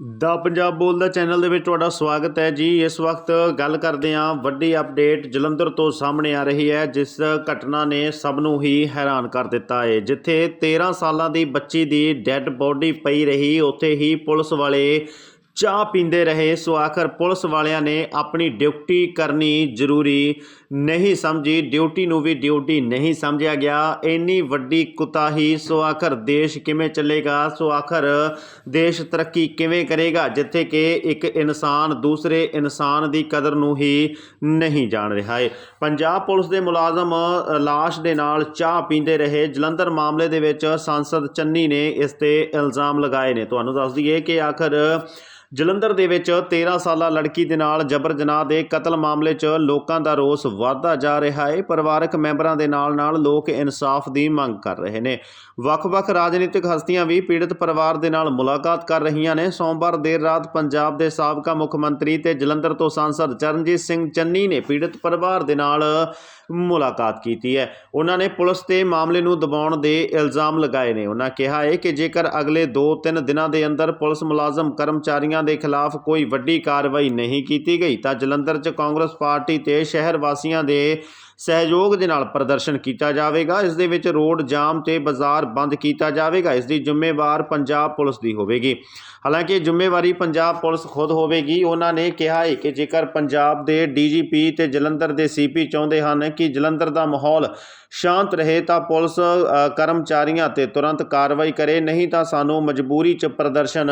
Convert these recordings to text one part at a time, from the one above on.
ਦਾ ਪੰਜਾਬ ਬੋਲਦਾ ਚੈਨਲ ਦੇ ਵਿੱਚ ਤੁਹਾਡਾ ਸਵਾਗਤ ਹੈ ਜੀ। ਇਸ ਵਕਤ ਗੱਲ ਕਰਦੇ ਹਾਂ, ਵੱਡੀ ਅਪਡੇਟ ਜਲੰਧਰ ਤੋਂ ਸਾਹਮਣੇ ਆ ਰਹੀ ਹੈ, ਜਿਸ ਘਟਨਾ ਨੇ ਸਭ ਨੂੰ ਹੀ ਹੈਰਾਨ ਕਰ ਦਿੱਤਾ ਹੈ। ਜਿੱਥੇ 13 ਸਾਲਾਂ ਦੀ ਬੱਚੀ ਦੀ ਡੈੱਡ ਬੋਡੀ ਪਈ ਰਹੀ, ਉੱਥੇ ਹੀ ਪੁਲਿਸ ਵਾਲੇ ਚਾਹ ਪੀਂਦੇ ਰਹੇ, ਸੋ ਆਖਰ ਪੁਲਿਸ ਵਾਲਿਆਂ ਨੇ ਆਪਣੀ ਡਿਊਟੀ ਕਰਨੀ ਜ਼ਰੂਰੀ ਨਹੀਂ ਸਮਝੀ। ਡਿਊਟੀ ਨੂੰ ਵੀ ਡਿਊਟੀ ਨਹੀਂ ਸਮਝਿਆ ਗਿਆ। ਇੰਨੀ ਵੱਡੀ ਕੁਤਾਹੀ, ਸੋ ਆਖਰ ਦੇਸ਼ ਕਿਵੇਂ ਚੱਲੇਗਾ? ਸੋ ਆਖਰ ਦੇਸ਼ ਤਰੱਕੀ ਕਿਵੇਂ ਕਰੇਗਾ? ਜਿੱਥੇ ਕਿ ਇੱਕ ਇਨਸਾਨ ਦੂਸਰੇ ਇਨਸਾਨ ਦੀ ਕਦਰ ਨੂੰ ਹੀ ਨਹੀਂ ਜਾਣ ਰਿਹਾ ਹੈ ਪੰਜਾਬ ਪੁਲਿਸ ਦੇ ਮੁਲਾਜ਼ਮ ਲਾਸ਼ ਦੇ ਨਾਲ ਚਾਹ ਪੀਂਦੇ ਰਹੇ। ਜਲੰਧਰ ਮਾਮਲੇ ਦੇ ਵਿੱਚ ਸੰਸਦ ਚੰਨੀ ਨੇ ਇਸ ਤੇ ਇਲਜ਼ਾਮ ਲਗਾਏ ਨੇ। ਤੁਹਾਨੂੰ ਦੱਸ ਦਈਏ ਕਿ ਆਖਰ ਜਲੰਧਰ ਦੇ ਵਿੱਚ 13 ਸਾਲਾ ਲੜਕੀ ਦੇ ਨਾਲ ਜਬਰ ਜਨਾਹ ਦੇ ਕਤਲ ਮਾਮਲੇ 'ਚ ਲੋਕਾਂ ਦਾ ਰੋਸ ਵਧਦਾ ਜਾ ਰਿਹਾ ਹੈ। ਪਰਿਵਾਰਕ ਮੈਂਬਰਾਂ ਦੇ ਨਾਲ-ਨਾਲ ਲੋਕ ਇਨਸਾਫ ਦੀ ਮੰਗ ਕਰ ਰਹੇ ਨੇ। ਵੱਖ-ਵੱਖ ਰਾਜਨੀਤਿਕ ਹਸਤੀਆਂ ਵੀ ਪੀੜਤ ਪਰਿਵਾਰ ਦੇ ਨਾਲ ਮੁਲਾਕਾਤ ਕਰ ਰਹੀਆਂ ਨੇ। ਸੋਮਵਾਰ ਦੇਰ ਰਾਤ ਪੰਜਾਬ ਦੇ ਸਾਬਕਾ ਮੁੱਖ ਮੰਤਰੀ ਤੇ ਜਲੰਧਰ ਤੋਂ ਸਾਂਸਦ ਚਰਨਜੀਤ ਸਿੰਘ ਚੰਨੀ ਨੇ ਪੀੜਤ ਪਰਿਵਾਰ ਦੇ ਨਾਲ ਮੁਲਾਕਾਤ ਕੀਤੀ ਹੈ। ਉਹਨਾਂ ਨੇ ਪੁਲਿਸ ਤੇ ਮਾਮਲੇ ਨੂੰ ਦਬਾਉਣ ਦੇ ਇਲਜ਼ਾਮ ਲਗਾਏ ਨੇ। ਉਹਨਾਂ ਕਿਹਾ ਹੈ ਕਿ ਜੇਕਰ ਅਗਲੇ 2-3 ਦਿਨਾਂ ਦੇ ਅੰਦਰ ਪੁਲਿਸ ਮੁਲਾਜ਼ਮ, ਕਰਮਚਾਰੀਆਂ ਦੇ ਖਿਲਾਫ ਕੋਈ ਵੱਡੀ ਕਾਰਵਾਈ ਨਹੀਂ ਕੀਤੀ ਗਈ, ਤਾਂ ਜਲੰਧਰ 'ਚ ਕਾਂਗਰਸ ਪਾਰਟੀ ਤੇ ਸ਼ਹਿਰ ਵਾਸੀਆਂ ਦੇ ਸਹਿਯੋਗ ਦੇ ਨਾਲ ਪ੍ਰਦਰਸ਼ਨ ਕੀਤਾ ਜਾਵੇਗਾ। ਇਸ ਦੇ ਵਿੱਚ ਰੋਡ ਜਾਮ ਤੇ ਬਾਜ਼ਾਰ ਬੰਦ ਕੀਤਾ ਜਾਵੇਗਾ। ਇਸ ਦੀ ਜ਼ਿੰਮੇਵਾਰ ਪੰਜਾਬ ਪੁਲਿਸ ਦੀ ਹੋਵੇਗੀ। ਹਾਲਾਂਕਿ ਜ਼ਿੰਮੇਵਾਰੀ ਪੰਜਾਬ ਪੁਲਿਸ ਖੁਦ ਹੋਵੇਗੀ। ਉਹਨਾਂ ਨੇ ਕਿਹਾ ਹੈ ਕਿ ਜੇਕਰ ਪੰਜਾਬ ਦੇ ਡੀਜੀਪੀ ਤੇ ਜਲੰਧਰ ਦੇ ਸੀਪੀ ਚਾਹੁੰਦੇ ਹਨ ਕਿ ਜਲੰਧਰ ਦਾ ਮਾਹੌਲ ਸ਼ਾਂਤ ਰਹੇ, ਤਾਂ ਪੁਲਿਸ ਕਰਮਚਾਰੀਆਂ ਤੇ ਤੁਰੰਤ ਕਾਰਵਾਈ ਕਰੇ। ਨਹੀਂ ਤਾਂ ਸਾਨੂੰ ਮਜਬੂਰੀ 'ਚ ਪ੍ਰਦਰਸ਼ਨ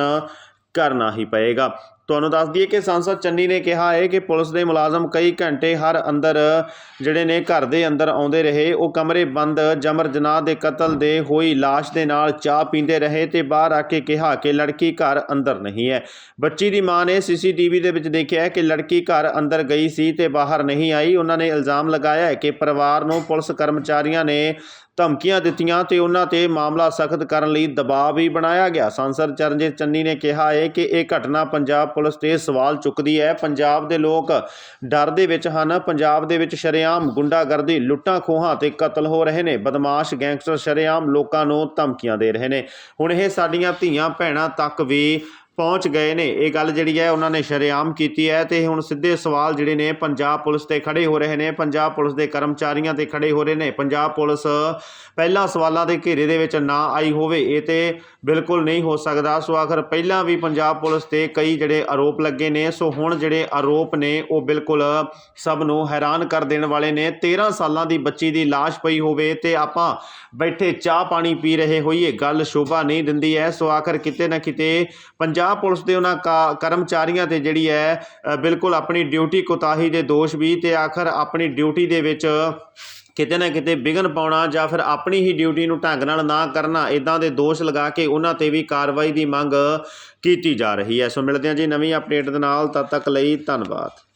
ਕਰਨਾ ਹੀ ਪਏਗਾ। ਤੁਹਾਨੂੰ ਦੱਸ ਦਈਏ ਕਿ ਸੰਸਦ ਚੰਨੀ ਨੇ ਕਿਹਾ ਹੈ ਕਿ ਪੁਲਿਸ ਦੇ ਮੁਲਾਜ਼ਮ ਕਈ ਘੰਟੇ ਹਰ ਅੰਦਰ, ਜਿਹੜੇ ਨੇ ਘਰ ਦੇ ਅੰਦਰ ਆਉਂਦੇ ਰਹੇ, ਉਹ ਕਮਰੇ ਬੰਦ, ਜਮਰ ਜਨਾਹ ਦੇ ਕਤਲ ਦੇ ਹੋਈ ਲਾਸ਼ ਦੇ ਨਾਲ ਚਾਹ ਪੀਂਦੇ ਰਹੇ ਤੇ ਬਾਹਰ ਆ ਕੇ ਕਿਹਾ ਕਿ ਲੜਕੀ ਘਰ ਅੰਦਰ ਨਹੀਂ ਹੈ। ਬੱਚੀ ਦੀ ਮਾਂ ਨੇ ਸੀਸੀਟੀਵੀ ਦੇ ਵਿੱਚ ਦੇਖਿਆ ਕਿ ਲੜਕੀ ਘਰ ਅੰਦਰ ਗਈ ਸੀ ਤੇ ਬਾਹਰ ਨਹੀਂ ਆਈ। ਉਹਨਾਂ ਨੇ ਇਲਜ਼ਾਮ ਲਗਾਇਆ ਹੈ ਕਿ ਪਰਿਵਾਰ ਨੂੰ ਪੁਲਿਸ ਕਰਮਚਾਰੀਆਂ ਨੇ ਧਮਕੀਆਂ ਦਿੱਤੀਆਂ ਤੇ ਉਹਨਾਂ ਤੇ ਮਾਮਲਾ ਸਖਤ ਕਰਨ ਲਈ ਦਬਾਅ ਵੀ ਬਣਾਇਆ ਗਿਆ। ਸੰਸਦ ਚਰਨਜੀਤ ਚੰਨੀ ਨੇ ਕਿਹਾ ਹੈ ਕਿ ਇਹ ਘਟਨਾ ਪੰਜਾਬ ਪੁਲਿਸ ਤੇ ਸਵਾਲ ਚੁੱਕਦੀ ਹੈ। ਪੰਜਾਬ ਦੇ ਲੋਕ ਡਰ ਦੇ ਵਿੱਚ ਹਨ। ਪੰਜਾਬ ਦੇ ਵਿੱਚ ਸ਼ਰੇਆਮ ਗੁੰਡਾਗਰਦੀ, ਲੁੱਟਾਂ ਖੋਹਾਂ ਤੇ ਕਤਲ ਹੋ ਰਹੇ ਨੇ। ਬਦਮਾਸ਼ ਗੈਂਗਸਟਰ ਸ਼ਰੇਆਮ ਲੋਕਾਂ ਨੂੰ ਧਮਕੀਆਂ ਦੇ ਰਹੇ ਨੇ। ਹੁਣ ਇਹ ਸਾਡੀਆਂ ਧੀਆਂ ਭੈਣਾਂ ਤੱਕ ਵੀ ਪਹੁੰਚ ਗਏ ਨੇ। ਇਹ ਗੱਲ ਜਿਹੜੀ ਹੈ ਉਹਨਾਂ ਨੇ ਸ਼ਰੇਆਮ ਕੀਤੀ ਹੈ ਤੇ ਹੁਣ ਸਿੱਧੇ ਸਵਾਲ ਜਿਹੜੇ ਨੇ ਪੰਜਾਬ ਪੁਲਿਸ ਤੇ ਖੜੇ ਹੋ ਰਹੇ ਨੇ। ਪੰਜਾਬ ਪੁਲਿਸ ਦੇ ਕਰਮਚਾਰੀਆਂ ਤੇ ਖੜੇ ਹੋ ਰਹੇ ਨੇ। ਪੰਜਾਬ ਪੁਲਿਸ ਪਹਿਲਾਂ ਸਵਾਲਾਂ ਦੇ ਘੇਰੇ ਦੇ ਵਿੱਚ ਨਾ ਆਈ ਹੋਵੇ, ਇਹ ਤੇ ਬਿਲਕੁਲ ਨਹੀਂ ਹੋ ਸਕਦਾ। ਸੋ ਆਖਰ ਪਹਿਲਾਂ ਵੀ ਪੰਜਾਬ ਪੁਲਿਸ ਤੇ ਕਈ ਜਿਹੜੇ ਆਰੋਪ ਲੱਗੇ ਨੇ। ਸੋ ਹੁਣ ਜਿਹੜੇ ਆਰੋਪ ਨੇ, ਉਹ ਬਿਲਕੁਲ ਸਭ ਨੂੰ ਹੈਰਾਨ ਕਰ ਦੇਣ ਵਾਲੇ ਨੇ। 13 ਸਾਲਾਂ ਦੀ ਬੱਚੀ ਦੀ ਲਾਸ਼ ਪਈ ਹੋਵੇ ਤੇ ਆਪਾਂ ਬੈਠੇ ਚਾਹ ਪਾਣੀ ਪੀ ਰਹੇ ਹੋਈਏ। ਗੱਲ ਸ਼ੋਭਾ ਨਹੀਂ ਦਿੰਦੀ ਹੈ। ਸੋ ਆਖਰ ਕਿਤੇ ਨਾ ਕਿਤੇ ਪੰਜਾਬ ਪੁਲਿਸ ਦੇ ਉਹਨਾਂ ਕਾ- ਕਰਮਚਾਰੀਆਂ ਤੇ ਜਿਹੜੀ ਹੈ ਬਿਲਕੁਲ ਆਪਣੀ ਡਿਊਟੀ ਕੋਤਾਹੀ ਦੇ ਦੋਸ਼ ਵੀ ਤੇ ਆਖਰ ਆਪਣੀ ਡਿਊਟੀ ਦੇ ਵਿੱਚ ਕਿਤੇ ਨਾ ਕਿਤੇ ਵਿਘਨ ਪਾਉਣਾ ਜਾਂ ਫਿਰ ਆਪਣੀ ਹੀ ਡਿਊਟੀ ਨੂੰ ਢੰਗ ਨਾਲ ਨਾ ਕਰਨਾ ਇਦਾਂ ਦੇ ਦੋਸ਼ ਲਗਾ ਕੇ ਉਹਨਾਂ ਤੇ ਵੀ ਕਾਰਵਾਈ ਦੀ ਮੰਗ ਕੀਤੀ ਜਾ ਰਹੀ ਹੈ। ਸੋ ਮਿਲਦੇ ਹਾਂ ਜੀ ਨਵੀਂ ਅਪਡੇਟ ਦੇ ਨਾਲ, ਤਦ ਤੱਕ ਲਈ ਧੰਨਵਾਦ।